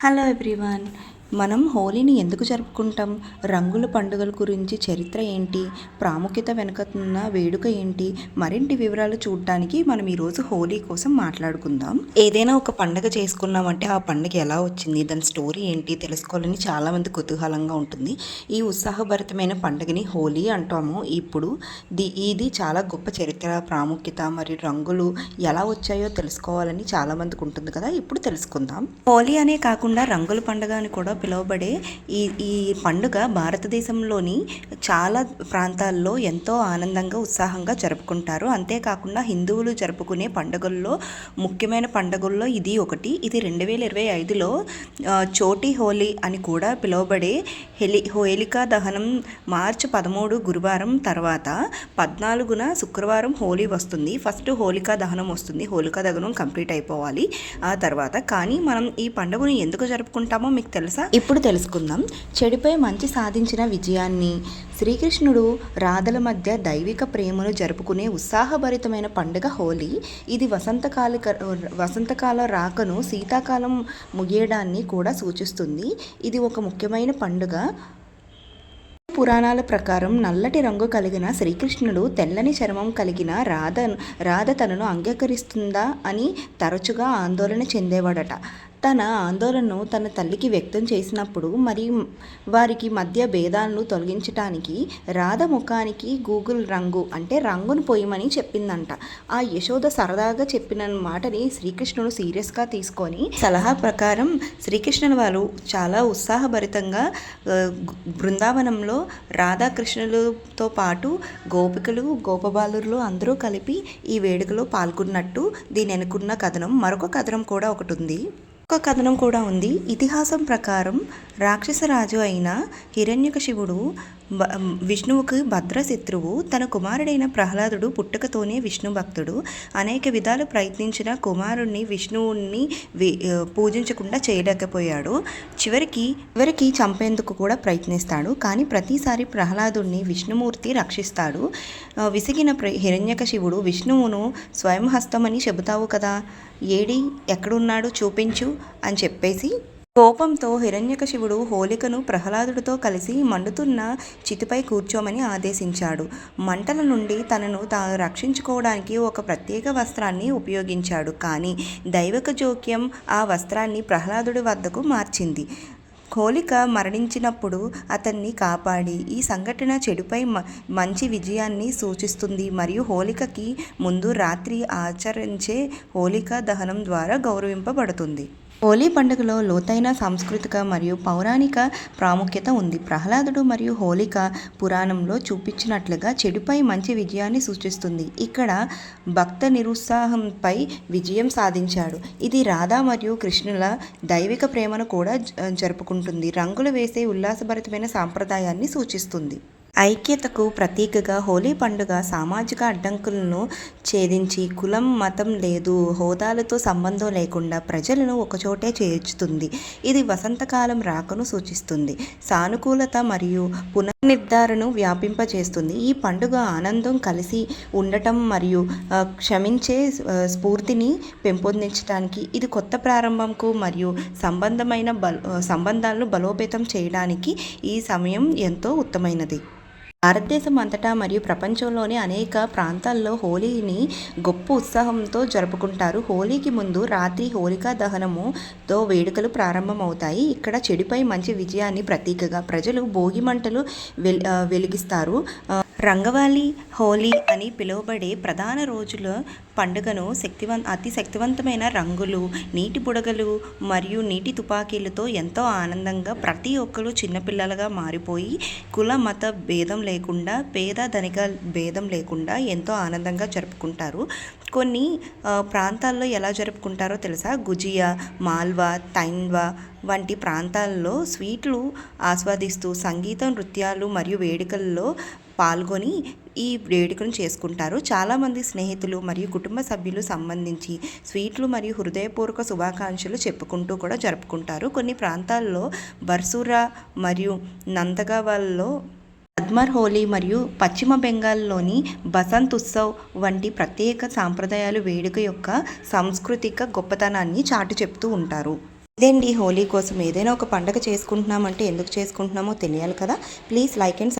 Hello everyone మనం హోలీని ఎందుకు జరుపుకుంటాం? రంగుల పండుగల గురించి చరిత్ర ఏంటి? ప్రాముఖ్యత వెనుకతున్న వేడుక ఏంటి? మరింటి వివరాలు చూడడానికి మనం ఈరోజు హోలీ కోసం మాట్లాడుకుందాం. ఏదైనా ఒక పండుగ చేసుకున్నామంటే ఆ పండుగ ఎలా వచ్చింది? దాని స్టోరీ ఏంటి? తెలుసుకోవాలని చాలామంది కుతూహలంగా ఉంటుంది. ఈ ఉత్సాహభరితమైన పండుగని హోలీ అంటాము. ఇప్పుడు ది ఇది చాలా గొప్ప చరిత్ర ప్రాముఖ్యత మరియు రంగులు ఎలా వచ్చాయో తెలుసుకోవాలని చాలామందికి ఉంటుంది కదా? ఇప్పుడు తెలుసుకుందాం. హోలీ అనే కాకుండా రంగుల పండుగ అని కూడా పిలువబడే ఈ ఈ పండుగ భారతదేశంలోని చాలా ప్రాంతాల్లో ఎంతో ఆనందంగా ఉత్సాహంగా జరుపుకుంటారు. అంతేకాకుండా హిందువులు జరుపుకునే పండుగల్లో ముఖ్యమైన పండుగల్లో ఇది ఒకటి. ఇది రెండు వేల ఇరవై ఐదులో చోటి హోలీ అని కూడా పిలువబడే హెలి హోలికా దహనం మార్చి పదమూడు గురువారం తర్వాత పద్నాలుగున శుక్రవారం హోలీ వస్తుంది. ఫస్ట్ హోలికా దహనం వస్తుంది. హోలికా దహనం కంప్లీట్ అయిపోవాలి. ఆ తర్వాత కానీ మనం ఈ పండుగను ఎందుకు జరుపుకుంటామో మీకు తెలుసా? ఇప్పుడు తెలుసుకుందాం. చెడుపై మంచి సాధించిన విజయాన్ని. శ్రీకృష్ణుడు రాధల మధ్య దైవిక ప్రేమను జరుపుకునే ఉత్సాహభరితమైన పండుగ హోలీ. ఇది వసంతకాల వసంతకాల రాకను శీతాకాలం ముగియడాన్ని కూడా సూచిస్తుంది. ఇది ఒక ముఖ్యమైన పండుగ. పురాణాల ప్రకారం నల్లటి రంగు కలిగిన శ్రీకృష్ణుడు తెల్లని చర్మం కలిగిన రాధ రాధ తనను అంగీకరిస్తుందా అని తరచుగా ఆందోళన చెందేవాడట. తన ఆందోళనను తన తల్లికి వ్యక్తం చేసినప్పుడు మరి వారికి మధ్య భేదాలను తొలగించటానికి రాధ ముఖానికి గూగుల్ రంగు అంటే రంగును పోయమని చెప్పిందంట. ఆ యశోద సరదాగా చెప్పిన మాటని శ్రీకృష్ణుడు సీరియస్గా తీసుకొని సలహా ప్రకారం శ్రీకృష్ణుని వారు చాలా ఉత్సాహభరితంగా బృందావనంలో రాధాకృష్ణులతో పాటు గోపికలు గోపబాలురులు అందరూ కలిపి ఈ వేడుకలో పాల్గొన్నట్టు దీని వెనుకున్న కథనం. మరొక కథనం కూడా ఒకటి ఉంది. ఒక కథనం కూడా ఉంది. ఇతిహాసం ప్రకారం రాక్షసరాజు అయిన హిరణ్యకశివుడు విష్ణువుకు భద్రశత్రువు తన కుమారుడైన ప్రహ్లాదుడు పుట్టుకతోనే విష్ణు భక్తుడు. అనేక విధాలు ప్రయత్నించిన కుమారుణ్ణి విష్ణువుని పూజించకుండా చేయలేకపోయాడు. చివరికి చివరికి చంపేందుకు కూడా ప్రయత్నిస్తాడు. కానీ ప్రతిసారి ప్రహ్లాదుడిని విష్ణుమూర్తి రక్షిస్తాడు. విసిగిన హిరణ్యక శివుడు విష్ణువును స్వయంహస్తమని చెబుతావు కదా? ఏడి? ఎక్కడున్నాడు? చూపించు అని చెప్పేసి కోపంతో హిరణ్యకశివుడు హోలికను ప్రహ్లాదుడితో కలిసి మండుతున్న చితిపై కూర్చోమని ఆదేశించాడు. మంటల నుండి తనను తాను రక్షించుకోవడానికి ఒక ప్రత్యేక వస్త్రాన్ని ఉపయోగించాడు. కానీ దైవక జోక్యం ఆ వస్త్రాన్ని ప్రహ్లాదుడి వద్దకు మార్చింది. హోలిక మరణించినప్పుడు అతన్ని కాపాడి ఈ సంఘటన చెడుపై మంచి విజయాన్ని సూచిస్తుంది మరియు హోలికకి ముందు రాత్రి ఆచరించే హోలికా దహనం ద్వారా గౌరవింపబడుతుంది. హోలీ పండుగలో లోతైన సాంస్కృతిక మరియు పౌరాణిక ప్రాముఖ్యత ఉంది. ప్రహ్లాదుడు మరియు హోలిక పురాణంలో చూపించినట్లుగా చెడుపై మంచి విజయాన్ని సూచిస్తుంది. ఇక్కడ భక్త నిరుత్సాహంపై విజయం సాధించాడు. ఇది రాధా మరియు కృష్ణుల దైవిక ప్రేమను కూడా జరుపుకుంటుంది. రంగులు వేసే ఉల్లాసభరితమైన సాంప్రదాయాన్ని సూచిస్తుంది. ఐక్యతకు ప్రతీకగా హోలీ పండుగ సామాజిక అడ్డంకులను ఛేదించి కులం మతం లేదు హోదాలతో సంబంధం లేకుండా ప్రజలను ఒకచోటే చేర్చుతుంది. ఇది వసంతకాలం రాకను సూచిస్తుంది. సానుకూలత మరియు పునర్నిర్ధారణను వ్యాపింపచేస్తుంది ఈ పండుగ ఆనందం కలిసి ఉండటం మరియు క్షమించే స్ఫూర్తిని పెంపొందించడానికి ఇది కొత్త ప్రారంభంకు మరియు సంబంధమైన బల సంబంధాలను బలోపేతం చేయడానికి ఈ సమయం ఎంతో ఉత్తమైనది. భారతదేశం అంతటా మరియు ప్రపంచంలోని అనేక ప్రాంతాల్లో హోలీని గొప్ప ఉత్సాహంతో జరుపుకుంటారు. హోలీకి ముందు రాత్రి హోలికా దహనముతో వేడుకలు ప్రారంభమవుతాయి. ఇక్కడ చెడుపై మంచి విజయాన్ని ప్రతీకగా ప్రజలు భోగి మంటలు వెలిగిస్తారు. రంగవాలి హోలీ అని పిలువబడే ప్రధాన రోజుల పండుగను శక్తివం అతి శక్తివంతమైన రంగులు నీటి బుడగలు మరియు నీటి తుపాకీలతో ఎంతో ఆనందంగా ప్రతి ఒక్కరూ చిన్నపిల్లలుగా మారిపోయి కుల మత భేదం లేకుండా పేద ధనిక భేదం లేకుండా ఎంతో ఆనందంగా జరుపుకుంటారు. కొన్ని ప్రాంతాల్లో ఎలా జరుపుకుంటారో తెలుసా? గుజియా మాల్వా తైన్వా వంటి ప్రాంతాల్లో స్వీట్లు ఆస్వాదిస్తూ సంగీతం నృత్యాలు మరియు వేడుకల్లో పాల్గొని ఈ వేడుకను చేసుకుంటారు. చాలామంది స్నేహితులు మరియు కుటుంబ సభ్యులు సంబంధించి స్వీట్లు మరియు హృదయపూర్వక శుభాకాంక్షలు చెప్పుకుంటూ కూడా జరుపుకుంటారు. కొన్ని ప్రాంతాల్లో బర్సూరా మరియు నందగావాల్లో అద్మర్ హోలీ మరియు పశ్చిమ బెంగాల్లోని బసంత్ ఉత్సవ్ వంటి ప్రత్యేక సాంప్రదాయాలు వేడుక యొక్క సాంస్కృతిక గొప్పతనాన్ని చాటు చెప్తూ ఉంటారు. ఇదేంటి హోలీ కోసం ఏదైనా ఒక పండగ చేసుకుంటున్నామంటే ఎందుకు చేసుకుంటున్నామో తెలియాలి కదా. Please like and